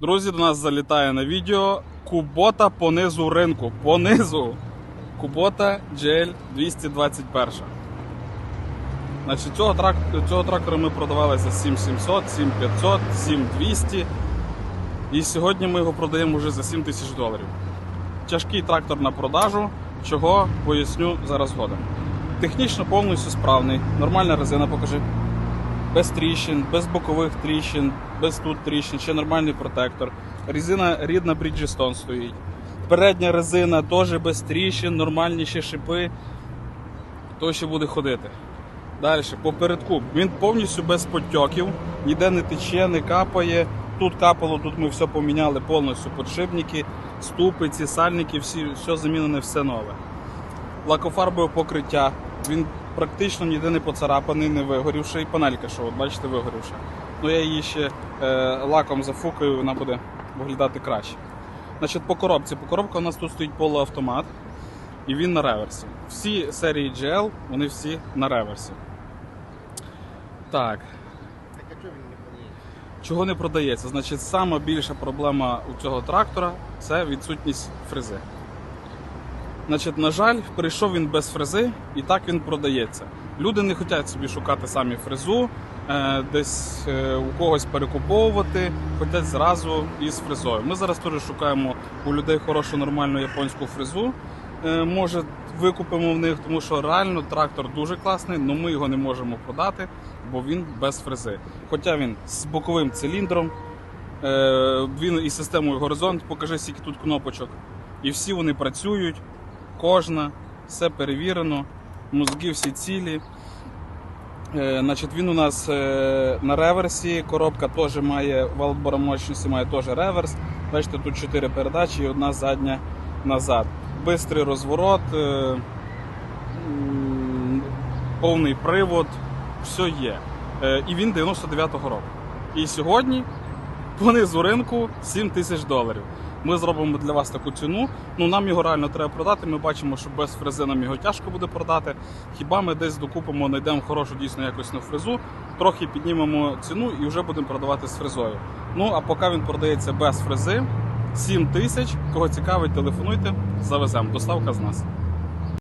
Друзі, до нас залітає на відео Кубота по низу ринку. По низу. Кубота GL 221. Значить, цього, трак... цього трактора ми продавали за 7700, 7500, 7200. І сьогодні ми його продаємо вже за 7 тисяч доларів. Тяжкий трактор на продажу, чого поясню зараз згодом. Технічно повністю справний. Нормальна резина, покажи. Без тріщин, без бокових тріщин, без тут тріщин, ще нормальний протектор. Резина рідна Bridgestone стоїть. Передня резина теж без тріщин, нормальні ще шипи. То ще буде ходити. Далі, попередку. Він повністю без потьоків, ніде не тече, не капає. Тут капало, тут ми все поміняли повністю. Подшипники, ступиці, сальники, всі, все замінене, все нове. Лакофарбове покриття. Він практично ніде не поцарапаний, не вигорівший. І панелька, що от бачите, вигорівша. Ну я її ще е, лаком зафукаю, вона буде виглядати краще. Значить, по коробці. По коробка у нас тут стоїть полуавтомат, і він на реверсі. Всі серії GL, вони всі на реверсі. Так. Так а чого він не продається? Чого не продається? Значить, сама більша проблема у цього трактора це відсутність фрези. Значить, на жаль, прийшов він без фрези, і так він продається. Люди не хочуть собі шукати самі фрезу, е, десь е, у когось перекуповувати, хочуть зразу із фрезою. Ми зараз теж шукаємо у людей хорошу нормальну японську фрезу. Е, Може, викупимо в них, тому що реально трактор дуже класний, але ми його не можемо продати, бо він без фрези. Хоча він з боковим циліндром, він із системою горизонт, покажи скільки тут кнопочок. І всі вони працюють, кожна, все перевірено, мозги всі цілі. Е, Значить, він у нас е, на реверсі, коробка теж має вал мощності, має теж реверс. Бачите, тут 4 передачі і одна задня назад. Бистрий розворот, е, повний привод, все є. І він 99-го року. І сьогодні по низу ринку 7 тисяч доларів. Ми зробимо для вас таку ціну. Ну нам його реально треба продати. Ми бачимо, що без фрези нам його тяжко буде продати. Хіба ми десь докупимо, знайдемо хорошу дійсно якісну фрезу, трохи піднімемо ціну і вже будемо продавати з фрезою. Ну а поки він продається без фрези, 7 тисяч. Кого цікавить, телефонуйте, завеземо. Доставка з нас.